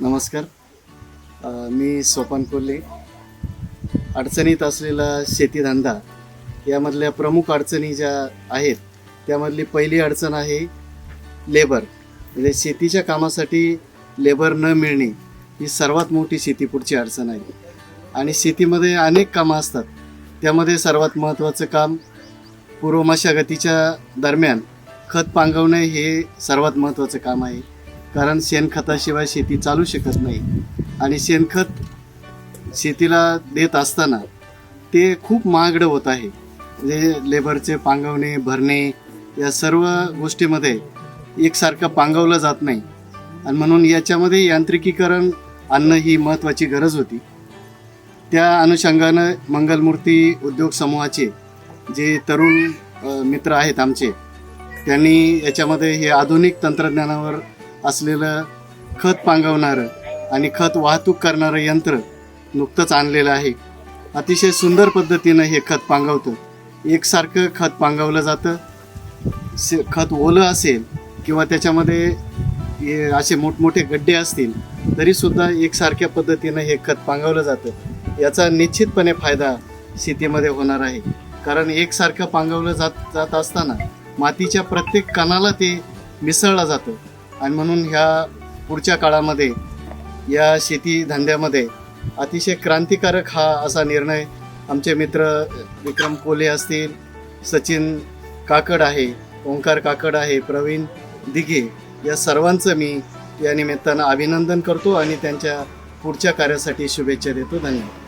नमस्कार. मी सोपान कोल्हे. अडचणीत असलेला शेतीधंदा यामधल्या प्रमुख अडचणी ज्या आहेत त्यामधली पहिली अडचण आहे लेबर. म्हणजे शेतीच्या कामासाठी लेबर न मिळणे ही सर्वात मोठी शेती पुढची अडचण आहे. आणि शेतीमध्ये अनेक कामं असतात. त्यामध्ये सर्वात महत्त्वाचं काम पूर्व मशागतीच्या दरम्यान खत पांगवणे हे सर्वात महत्त्वाचं काम आहे. कारण शेणखताशिवाय शेती चालू शकत नाही. आणि शेणखत शेतीला देत असताना ते खूप महागडं होत आहे. म्हणजे लेबरचे पांगवणे भरणे या सर्व गोष्टीमध्ये एकसारखं पांगवलं जात नाही. आणि म्हणून याच्यामध्ये यांत्रिकीकरण आणणं ही महत्त्वाची गरज होती. त्या अनुषंगानं मंगलमूर्ती उद्योग समूहाचे जे तरुण मित्र आहेत आमचे त्यांनी याच्यामध्ये हे आधुनिक तंत्रज्ञानावर असलेलं खत पांगवणारं आणि खत वाहतूक करणारं यंत्र नुकतंच आणलेलं आहे. अतिशय सुंदर पद्धतीनं हे खत पांगवतं. एकसारखं खत पांगवलं जातं. से खत ओलं असेल किंवा त्याच्यामध्ये असे मोठमोठे गड्डे असतील तरीसुद्धा एकसारख्या पद्धतीनं हे खत पांगवलं जातं. याचा निश्चितपणे फायदा शेतीमध्ये होणार आहे. कारण एकसारखं पांगवलं जात जात असताना मातीच्या प्रत्येक कणाला ते मिसळलं जातं. आणि म्हणून ह्या पुढच्या काळामध्ये या शेती धंद्यामध्ये अतिशय क्रांतिकारक हा असा निर्णय आमचे मित्र विक्रम कोले असतील सचिन काकड आहे ओंकार काकड आहे प्रवीण दिघे या सर्वांचं मी या निमित्तानं अभिनंदन करतो आणि त्यांच्या पुढच्या कार्यासाठी शुभेच्छा देतो. धन्यवाद.